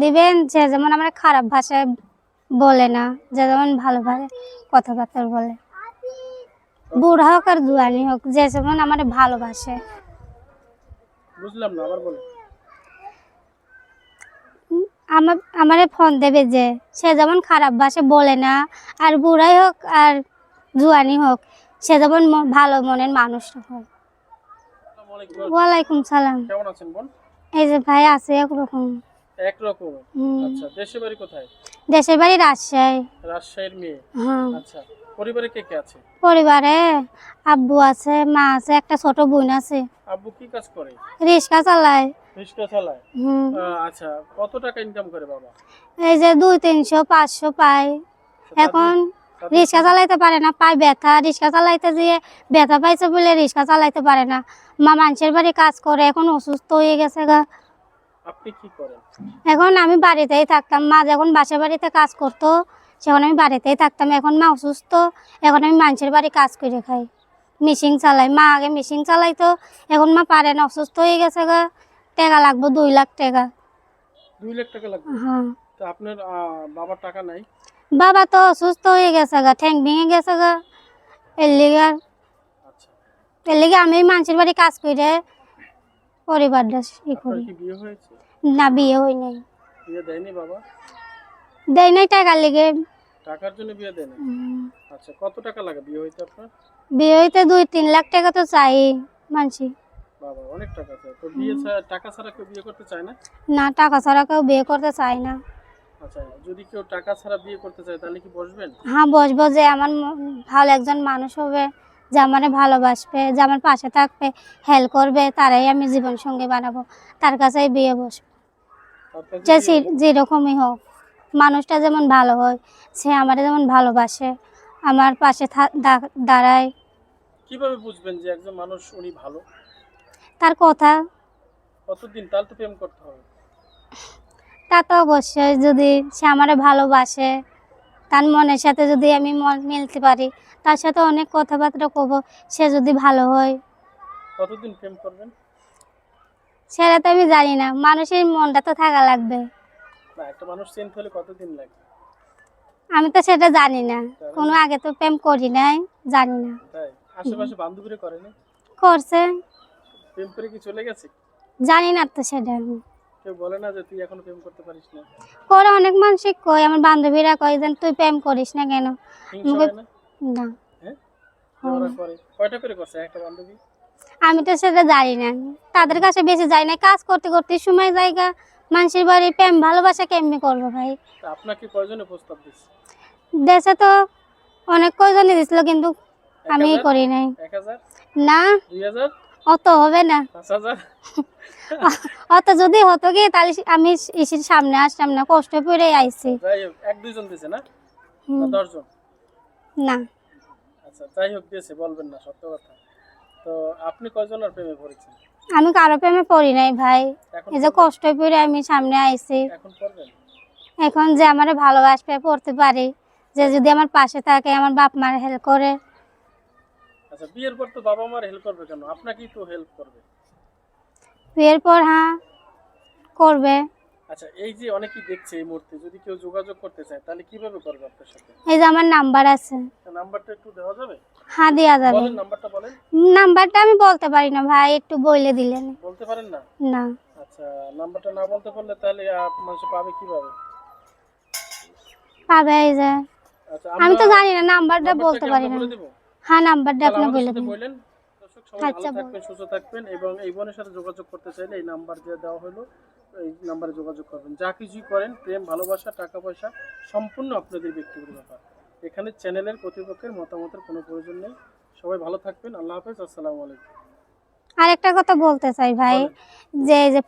দিবেন যে যেমন আমরা খারাপ ভাষায় বলে না যে যেমন ভালোভাবে কথাবার্তা বলে। বুড়া হোক আর দুয়ানি হোক যে যেমন আমার ভালোবাসে বুঝলাম না আবার বলুন আমার আমারে ফোন দেবে যে সে যেমন খারাপ ভাষা বলে না আর বুড়াই হোক আর জুয়ানি হোক সে যেমন ভালো মনের মানুষ হোক ওয়ালাইকুম সালাম। এই যে ভাই আছে একরকম। একরকম। আচ্ছা দেশের বাড়ি কোথায়? দেশের বাড়ি রাজশাহী। রাজশাহীর মেয়ে। হ্যাঁ। আচ্ছা পরিবারে কে কে আছে? পরিবারে আব্বু আছে মা আছে একটা ছোট বোন আছে। আব্বু কি কাজ করে? রিক্সা চালায়। রিক্সা চালায়? হুম। আচ্ছা কত টাকা ইনকাম করে বাবা? এই যে দুই তিনশো পাঁচশো পায়। এখন তাদের- রিক্সা চালাইতে পারে না পায় ব্যথা। রিক্সা চালাইতে দিয়ে ব্যথা পাইছে বলে রিক্সা চালাইতে পারে না। মা মানুষের বাড়ি কাজ করে এখন অসুস্থ হয়ে গেছে গা। আপনি কি করেন? এখন আমি বাড়িতেই থাকতাম। মা যখন বাসা বাড়িতে কাজ করতো সেখন আমি বাড়িতেই থাকতাম। এখন মা অসুস্থ এখন আমি মানুষের বাড়ি কাজ করে খাই। মেশিন চালাই। মা আগে মেশিন চালাইতো এখন মা পারে না। অসুস্থ হয়ে গেছে গা। টাকা লাগবে দুই লাখ টাকা। দুই লাখ টাকা লাগবে? হ্যাঁ। তো আপনার বাবার টাকা নাই? বাবা তো অসুস্থ হয়ে গেছে গা। ঠ্যাং ভেঙে গেছে গা। এর লিগে আচ্ছা। এর লিগে আমি মানুষের বাড়ি কাজ করে পরিবারটা ই করি। না বিয়ে হই নাই। বিয়ে দেয়নি বাবা? দেয় নাই টাকার লিগে। টাকার জন্য বিয়ে আচ্ছা কত টাকা লাগে বিয়ে হইতে আপনার? বিয়ে হইতে দুই তিন লাখ টাকা তো চাই মানছি। বাবা অনেক টাকা চায় তো বিয়ে টাকা ছাড়া কেউ বিয়ে করতে চায় না? না টাকা ছাড়া কেউ বিয়ে করতে চায় না। আচ্ছা যদি কেউ টাকা ছাড়া বিয়ে করতে চায় তাহলে কি বসবেন? হ্যাঁ বসবো যে আমার ভালো একজন মানুষ হবে। যে আমার ভালোবাসবে যে আমার পাশে থাকবে হেল্প করবে তারাই আমি জীবন সঙ্গী বানাবো তার কাছেই বিয়ে বসবো। যে যেরকমই হোক মানুষটা যেমন ভালো হয় সে আমার যেমন ভালোবাসে আমার পাশে দাঁড়ায়। কীভাবে বুঝবেন যে একজন মানুষ উনি ভালো? তার কথা। কতদিন? তাহলে তো প্রেম করতে হবে। তা তো অবশ্যই যদি সে আমারে ভালোবাসে তার মনের সাথে যদি আমি মন মিলতে পারি তার সাথে অনেক কথাবার্তা কব সে যদি ভালো হয়। কতদিন প্রেম করবেন? সেটা তো আমি জানি না মানুষের মনটা তো থাকা লাগবে। না একটা মানুষ চেঞ্জ হলে কতদিন লাগে আমি তো সেটা জানি না কোনো আগে তো প্রেম করি নাই জানি না। তাই? আশেপাশে বান্ধবীরা করে না করছে। প্রেম করে কি চলে গেছে? জানি না তো সেটা আমি। কেউ বলে না যে তুই এখনও প্রেম করতে পারিস না? করে অনেক মানুষই কয় আমার বান্ধবীরা কয় যে তুই প্রেম করিস না কেন? হিংসা হয় না? না। হ্যাঁ? ওরা করে কয়টা করে করছে একটা বান্ধবী? আমি তো সেটা জানি না। তাদের কাছে বেশি যাই না। কাজ করতে করতে সময় জায়গা। মানুষের বাড়ি প্রেম ভালোবাসা কেমনি করব ভাই? আপনাকে কয়জনে প্রস্তাব দেশে তো অনেক কয়জনই দিছিল কিন্তু আমি? করি নাই। না। অত হবে না। পাঁচ হাজার? অত যদি হতো কি তাহলে আমি ইসির সামনে আসতাম না কষ্ট করে আইছি। এক দুইজন দিছে না? না দশজন? না। আচ্ছা যাই হোক দিয়েছে বলবেন না সত্য কথা। তো আপনি কয়জনের প্রেমে পড়েছেন? আমি কারও প্রেমে পড়ি নাই ভাই। এই যে কষ্ট করে আমি সামনে আইছি। এখন যে আমার ভালোবাসবে পড়তে পারি। যে যদি আমার পাশে থাকে আমার বাপ মার হেল্প করে। আচ্ছা বিয়ের পর তো বাবা মার হেল্প করবে কেন? আপনাকেই তো হেল্প করবে। বিয়ের পর হ্যাঁ করবে। আচ্ছা এই যে অনেকেই দেখছে এই মুহূর্তে যদি কেউ যোগাযোগ করতে চায় তাহলে কীভাবে করবে আপনার সাথে? এই যে আমার নাম্বার আছে। নাম্বারটা একটু দেওয়া যাবে? হ্যাঁ দেওয়া যাবে। বলেন নাম্বারটা বলেন। নাম্বারটা আমি বলতে পারি না ভাই একটু বলে দিলেন। বলতে পারেন না? না। আচ্ছা নাম্বারটা না বলতে পারলে তাহলে মানুষ পাবে কীভাবে? পাবে এই যে। আচ্ছা আমি তো জানি না নাম্বারটা বলতে পারি না। হ্যাঁ নাম্বারটা আপনি বলে দিন। দর্শক সবাই আচ্ছা, ভালো থাকবেন সুস্থ থাকবেন এবং এই বোনের সাথে যোগাযোগ করতে চাইলে এই নাম্বার যে দেওয়া হলো। এই নাম্বারে যোগাযোগ করবেন। যা কিছুই করেন প্রেম ভালোবাসা টাকা পয়সা সম্পূর্ণ আপনাদের ব্যক্তিগত ব্যাপার। এখানে চ্যানেলের কর্তৃপক্ষের মতামতের কোনো প্রয়োজন নেই। সবাই ভালো থাকবেন। আল্লাহ হাফেজ। আসসালামু আলাইকুম। আর একটা কথা বলতে চাই ভাই যে যে